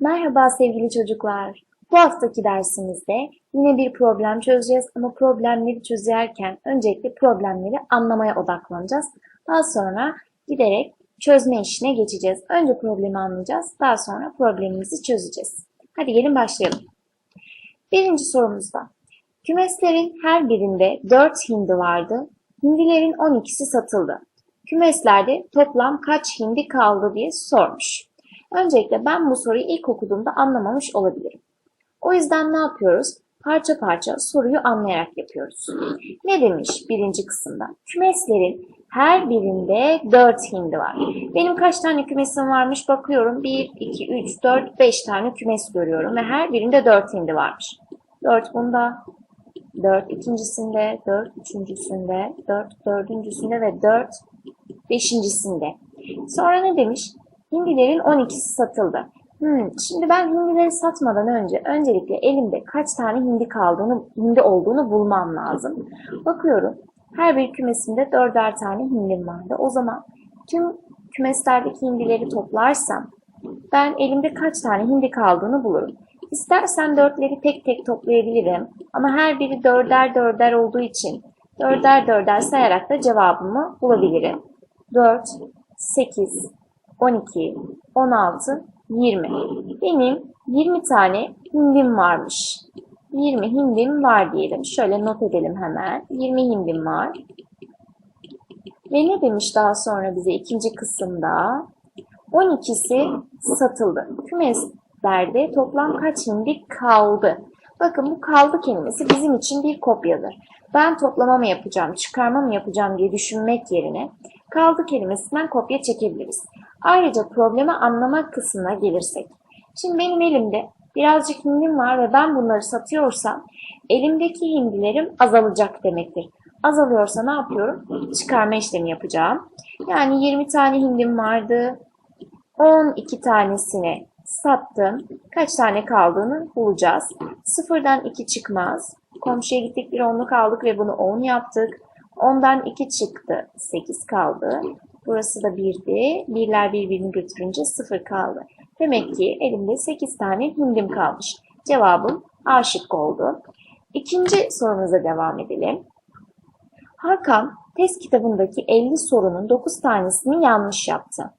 Merhaba sevgili çocuklar. Bu haftaki dersimizde yine bir problem çözeceğiz ama problemleri çözerken öncelikle problemleri anlamaya odaklanacağız. Daha sonra giderek çözme işine geçeceğiz. Önce problemi anlayacağız, daha sonra problemimizi çözeceğiz. Hadi gelin başlayalım. Birinci sorumuzda. Kümeslerin her birinde 4 hindi vardı. Hindilerin 12'si satıldı. Kümeslerde toplam kaç hindi kaldı diye sormuş. Öncelikle ben bu soruyu ilk okuduğumda anlamamış olabilirim. O yüzden ne yapıyoruz? Parça parça soruyu anlayarak yapıyoruz. Ne demiş birinci kısımda? Kümeslerin her birinde 4 hindi var. Benim kaç tane kümesim varmış bakıyorum. 1, 2, 3, 4, 5 tane kümes görüyorum ve her birinde 4 hindi varmış. 4 bunda, 4 ikincisinde, 4 üçüncüsünde, 4 dördüncüsünde ve 4 beşincisinde. Sonra ne demiş? Hindilerin 12'si satıldı. Hmm, şimdi ben hindileri satmadan önce öncelikle elimde kaç tane hindi kaldığını, hindi olduğunu bulmam lazım. Bakıyorum her bir kümesimde dörder tane hindim vardı. O zaman tüm kümeslerdeki hindileri toplarsam ben elimde kaç tane hindi kaldığını bulurum. İstersen dörtleri tek tek toplayabilirim ama her biri dörder dörder olduğu için dörder dörder sayarak da cevabımı bulabilirim. 4, 8, 12, 16, 20. Benim 20 tane hindim varmış. 20 hindim var diyelim. Şöyle not edelim hemen. 20 hindim var. Ve ne demiş daha sonra bize ikinci kısımda? 12'si satıldı. Kümeslerde toplam kaç hindi kaldı? Bakın bu kaldı kelimesi bizim için bir kopyadır. Ben toplama mı yapacağım, çıkarma mı yapacağım diye düşünmek yerine kaldı kelimesinden kopya çekebiliriz. Ayrıca problemi anlamak kısmına gelirsek. Şimdi benim elimde birazcık hindim var ve ben bunları satıyorsam elimdeki hindilerim azalacak demektir. Azalıyorsa ne yapıyorum? Çıkarma işlemi yapacağım. Yani 20 tane hindim vardı. 12 tanesini sattım. Kaç tane kaldığını bulacağız. Sıfırdan 2 çıkmaz. Komşuya gittik bir onluk aldık ve bunu 10 yaptık. Ondan 2 çıktı. 8 kaldı. Burası da 1'di. Birler birbirini götürünce 0 kaldı. Demek ki elimde 8 tane hindim kalmış. Cevabım A şıkkı oldu. İkinci sorumuza devam edelim. Hakan test kitabındaki 50 sorunun 9 tanesini yanlış yaptı.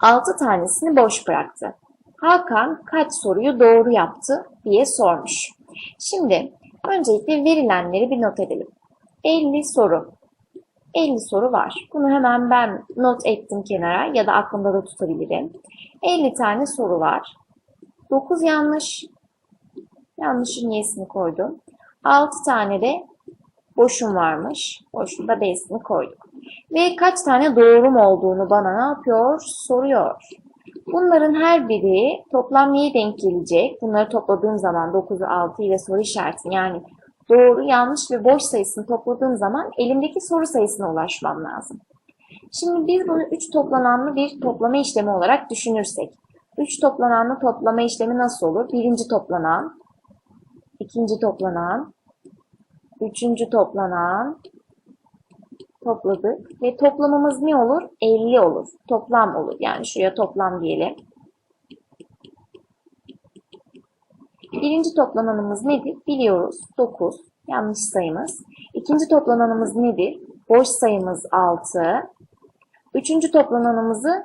6 tanesini boş bıraktı. Hakan kaç soruyu doğru yaptı diye sormuş. Şimdi öncelikle verilenleri bir not edelim. 50 soru. 50 soru var. Bunu hemen ben not ettim kenara ya da aklımda da tutabilirim. 50 tane soru var. 9 yanlış. Yanlışın y'sini koydum. 6 tane de boşum varmış. Boşun da b'sini koyduk. Ve kaç tane doğrum olduğunu bana ne yapıyor? Soruyor. Bunların her biri toplam neye denk gelecek? Bunları topladığım zaman 9'u 6 ile soru işareti yani doğru, yanlış ve boş sayısını topladığım zaman elimdeki soru sayısına ulaşmam lazım. Şimdi biz bunu 3 toplananlı bir toplama işlemi olarak düşünürsek. 3 toplananlı toplama işlemi nasıl olur? Birinci toplanan, ikinci toplanan, üçüncü toplanan, topladık. Ve toplamımız ne olur? 50 olur. Toplam olur. Yani şuraya toplam diyelim. Birinci toplananımız nedir? Biliyoruz. 9. Yanlış sayımız. İkinci toplananımız nedir? Boş sayımız 6. Üçüncü toplananımızı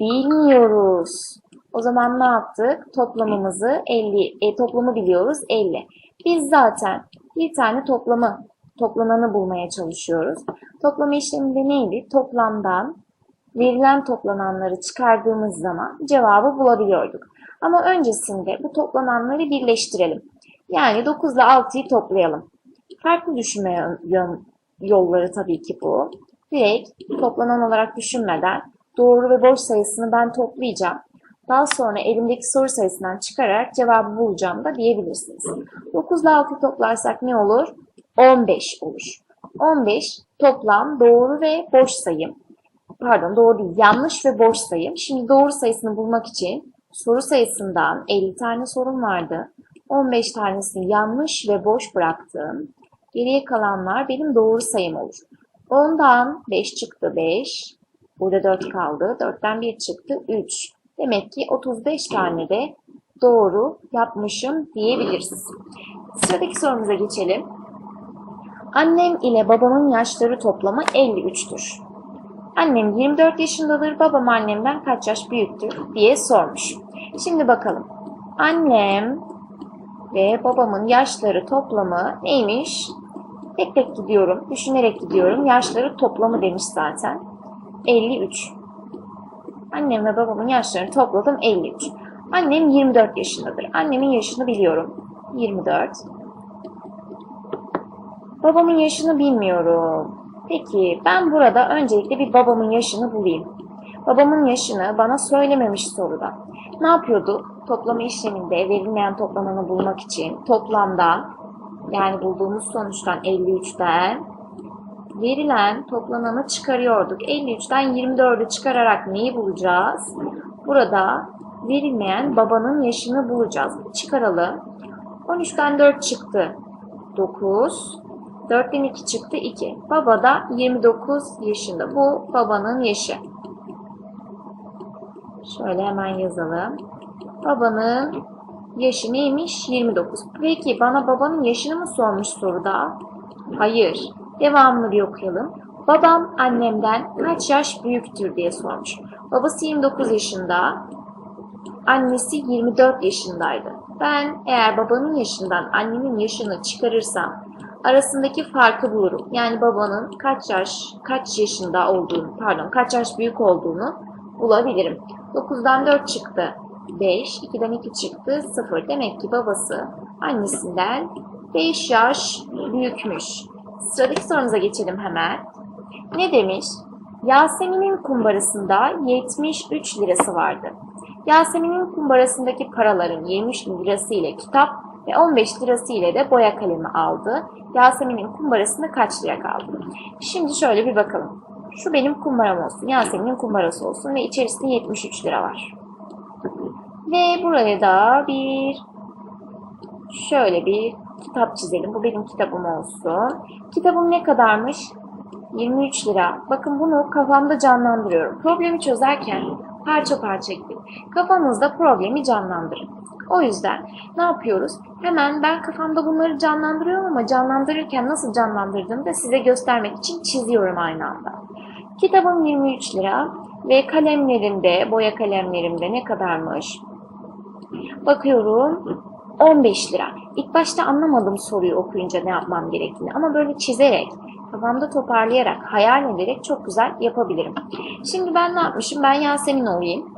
bilmiyoruz. O zaman ne yaptık? Toplamımızı 50, e, toplamı biliyoruz 50. Biz zaten bir tane toplamı, toplananı bulmaya çalışıyoruz. Toplama işleminde neydi? Toplamdan verilen toplananları çıkardığımız zaman cevabı bulabiliyorduk. Ama öncesinde bu toplananları birleştirelim. Yani 9 ile 6'yı toplayalım. Farklı düşünme yolları tabii ki bu. Direkt toplanan olarak düşünmeden doğru ve boş sayısını ben toplayacağım. Daha sonra elimdeki soru sayısından çıkararak cevabı bulacağım da diyebilirsiniz. 9 ile 6'yı toplarsak ne olur? 15 olur. 15 toplam doğru ve boş sayım. Pardon doğru değil yanlış ve boş sayım. Şimdi doğru sayısını bulmak için soru sayısından 50 tane sorun vardı. 15 tanesini yanlış ve boş bıraktım. Geriye kalanlar benim doğru sayım olur. 10'dan 5 çıktı 5. Burada 4 kaldı. 4'ten 1 çıktı 3. Demek ki 35 tane de doğru yapmışım diyebiliriz. Sıradaki sorumuza geçelim. Annem ile babamın yaşları toplamı 53'tür. Annem 24 yaşındadır, babam annemden kaç yaş büyüktür diye sormuş. Şimdi bakalım. Annem ve babamın yaşları toplamı neymiş? Tek tek gidiyorum, düşünerek gidiyorum. Yaşları toplamı demiş zaten. 53. Annem ve babamın yaşlarını topladım 53. Annem 24 yaşındadır. Annemin yaşını biliyorum. 24. Babamın yaşını bilmiyorum. Peki ben burada öncelikle bir babamın yaşını bulayım. Babamın yaşını bana söylememiş soruda. Ne yapıyordu? Toplama işleminde verilmeyen toplamını bulmak için toplamda yani bulduğumuz sonuçtan 53'ten verilen toplananı çıkarıyorduk. 53'ten 24'ü çıkararak neyi bulacağız? Burada verilmeyen babanın yaşını bulacağız. Çıkaralım. 13'ten 4 çıktı. 9. 4'ten 2 çıktı 2. Baba da 29 yaşında. Bu babanın yaşı. Şöyle hemen yazalım. Babanın yaşı neymiş? 29. Peki bana babanın yaşını mı sormuş soruda? Hayır. Devamını bir okuyalım. Babam annemden kaç yaş büyüktür diye sormuş. Babası 29 yaşında, annesi 24 yaşındaydı. Ben eğer babanın yaşından annemin yaşını çıkarırsam arasındaki farkı bulurum. Yani babanın kaç yaş, kaç yaşında olduğunu, pardon kaç yaş büyük olduğunu bulabilirim. 9'dan 4 çıktı. 5, 2'den 2 çıktı 0. Demek ki babası annesinden 5 yaş büyükmüş. Sıradaki sorumuza geçelim hemen. Ne demiş? Yasemin'in kumbarasında 73 lirası vardı. Yasemin'in kumbarasındaki paraların 23 lirası ile kitap ve 15 lirası ile de boya kalemi aldı. Yasemin'in kumbarasında kaç lira kaldı? Şimdi şöyle bir bakalım. Şu benim kumbaram olsun, Yasemin'in kumbarası olsun ve içerisinde 73 lira var. Ve buraya da bir şöyle bir kitap çizelim. Bu benim kitabım olsun. Kitabım ne kadarmış? 23 lira. Bakın bunu kafamda canlandırıyorum. Problemi çözerken parça parça gidin. Kafanızda problemi canlandırın. O yüzden ne yapıyoruz? Hemen ben kafamda bunları canlandırıyorum ama canlandırırken nasıl canlandırdığımı da size göstermek için çiziyorum aynı anda. Kitabım 23 lira ve kalemlerimde, boya kalemlerimde ne kadarmış? Bakıyorum 15 lira. İlk başta anlamadım soruyu okuyunca ne yapmam gerektiğini ama böyle çizerek, kafamda toparlayarak, hayal ederek çok güzel yapabilirim. Şimdi ben ne yapmışım? Ben Yasemin olayım.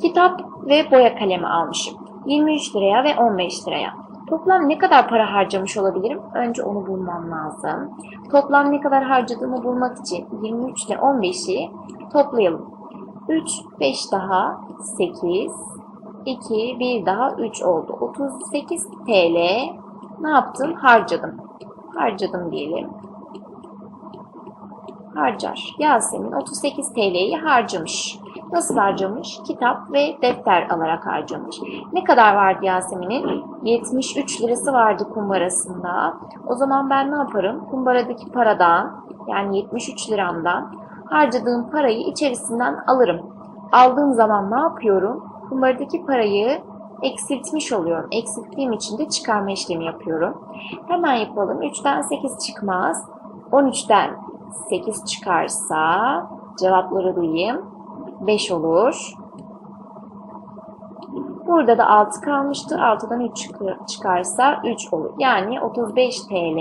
Kitap ve boya kalemi almışım. 23 liraya ve 15 liraya. Toplam ne kadar para harcamış olabilirim? Önce onu bulmam lazım. Toplam ne kadar harcadığımı bulmak için 23 ile 15'i toplayalım. 3, 5 daha 8, 2, 1 daha 3 oldu. 38 TL ne yaptım? Harcadım. Harcadım diyelim. Harcar. Yasemin 38 TL'yi harcamış. Nasıl harcamış? Kitap ve defter alarak harcamış. Ne kadar vardı Yasemin'in? 73 lirası vardı kumbarasında. O zaman ben ne yaparım? Kumbaradaki paradan yani 73 liramdan harcadığım parayı içerisinden alırım. Aldığım zaman ne yapıyorum? Kumbaradaki parayı eksiltmiş oluyorum. Eksilttiğim için de çıkarma işlemi yapıyorum. Hemen yapalım. 3'ten 8 çıkmaz. 13'ten 8 çıkarsa cevapları duyayım. 5 olur. Burada da 6 kalmıştı. 6'dan 3 çıkarsa 3 olur. Yani 35 TL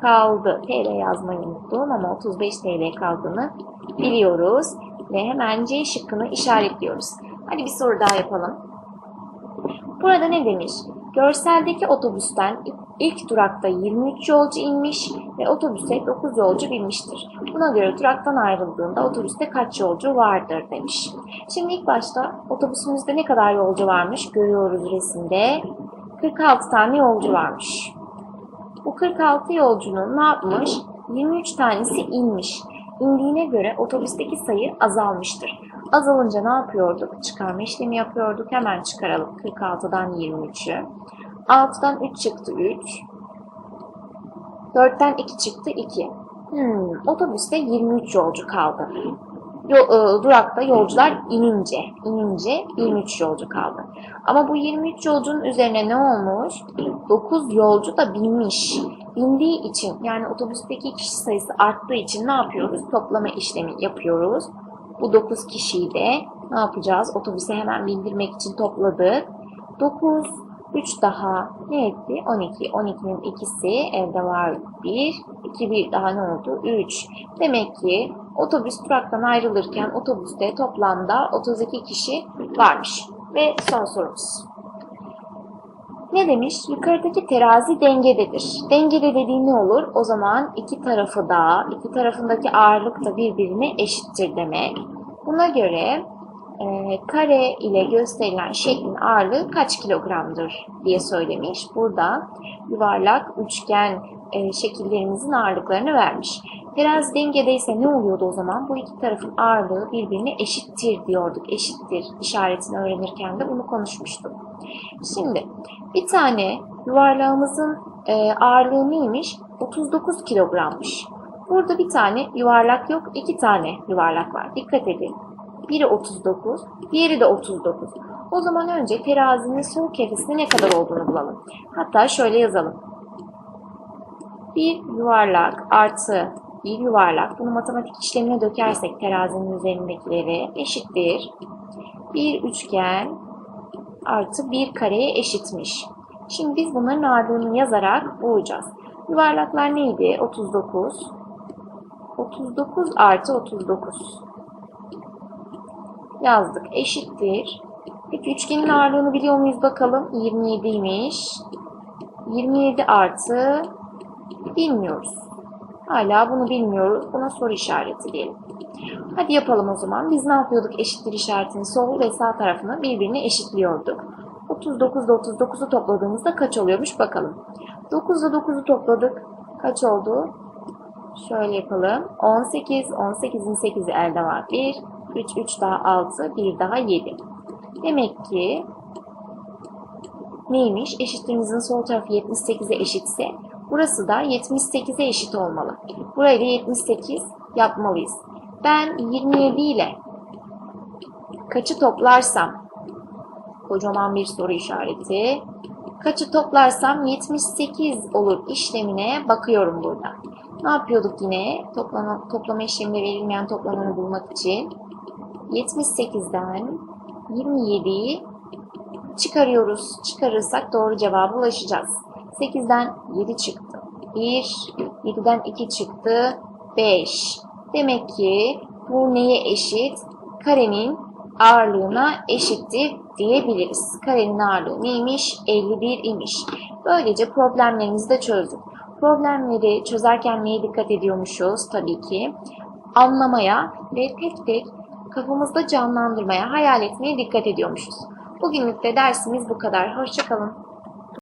kaldı. TL yazmayı unuttum ama 35 TL kaldığını biliyoruz. Ve hemen C şıkkını işaretliyoruz. Hadi bir soru daha yapalım. Burada ne demiş? Görseldeki otobüsten ilk durakta 23 yolcu inmiş ve otobüse 9 yolcu binmiştir. Buna göre duraktan ayrıldığında otobüste kaç yolcu vardır demiş. Şimdi ilk başta otobüsümüzde ne kadar yolcu varmış görüyoruz resimde. 46 tane yolcu varmış. Bu 46 yolcunun ne yapmış? 23 tanesi inmiş. İndiğine göre otobüsteki sayı azalmıştır. Azalınca ne yapıyorduk? Çıkarma işlemi yapıyorduk. Hemen çıkaralım. 46'dan 23'ü. 6'dan 3 çıktı 3. 4'ten 2 çıktı 2. Hmm, otobüste 23 yolcu kaldı. yo- e, durakta yolcular inince, inince 23 yolcu kaldı. Ama bu 23 yolcunun üzerine ne olmuş? 9 yolcu da binmiş. Bindiği için yani otobüsteki kişi sayısı arttığı için ne yapıyoruz? Toplama işlemi yapıyoruz. Bu 9 kişiyi de ne yapacağız? Otobüse hemen bindirmek için topladık. 9, 3 daha ne etti? 12. 12'nin ikisi evde var 1. 2 bir daha ne oldu? 3. Demek ki otobüs duraktan ayrılırken otobüste toplamda 32 kişi varmış. Ve son sorumuz. Ne demiş? Yukarıdaki terazi dengededir. Dengede dediği ne olur? O zaman iki tarafı da, iki tarafındaki ağırlık da birbirine eşittir demek. Buna göre e, kare ile gösterilen şeklin ağırlığı kaç kilogramdır diye söylemiş. Burada yuvarlak, üçgen e, şekillerimizin ağırlıklarını vermiş. Terazi dengedeyse ne oluyordu o zaman? Bu iki tarafın ağırlığı birbirine eşittir diyorduk. Eşittir işaretini öğrenirken de bunu konuşmuştuk. Şimdi bir tane yuvarlağımızın e, ağırlığı neymiş? 39 kilogrammış. Burada bir tane yuvarlak yok, iki tane yuvarlak var. Dikkat edin. Biri 39, diğeri de 39. O zaman önce terazinin sol kefesinde ne kadar olduğunu bulalım. Hatta şöyle yazalım. Bir yuvarlak artı bir yuvarlak. Bunu matematik işlemine dökersek terazinin üzerindekileri eşittir. Bir üçgen artı bir kareye eşitmiş. Şimdi biz bunların ağırlığını yazarak bulacağız. Yuvarlaklar neydi? 39. 39 artı 39 yazdık. Eşittir. Peki üçgenin ağırlığını biliyor muyuz bakalım? 27'ymiş. 27 artı bilmiyoruz. Hala bunu bilmiyoruz. Buna soru işareti diyelim. Hadi yapalım o zaman. Biz ne yapıyorduk eşittir işaretini sol ve sağ tarafını birbirine eşitliyorduk. 39 ile 39'u topladığımızda kaç oluyormuş bakalım. 9 ile 9'u topladık. Kaç oldu? Şöyle yapalım. 18, 18'in 8'i elde var. 1, 3, 3 daha 6, 1 daha 7. Demek ki neymiş? Eşitliğimizin sol tarafı 78'e eşitse burası da 78'e eşit olmalı. Burayı da 78 yapmalıyız. Ben 27 ile kaçı toplarsam kocaman bir soru işareti. Kaçı toplarsam 78 olur işlemine bakıyorum burada. Ne yapıyorduk yine? Toplama, toplama işleminde verilmeyen toplamını bulmak için 78'den 27'yi çıkarıyoruz. Çıkarırsak doğru cevaba ulaşacağız. 8'den 7 çıktı. 1, 7'den 2 çıktı. 5. Demek ki bu neye eşit? Karenin ağırlığına eşittir diyebiliriz. Karenin ağırlığı neymiş? 51 imiş. Böylece problemlerimizi de çözdük. Problemleri çözerken neye dikkat ediyormuşuz? Tabii ki anlamaya ve tek tek kafamızda canlandırmaya, hayal etmeye dikkat ediyormuşuz. Bugünlük de dersimiz bu kadar. Hoşçakalın.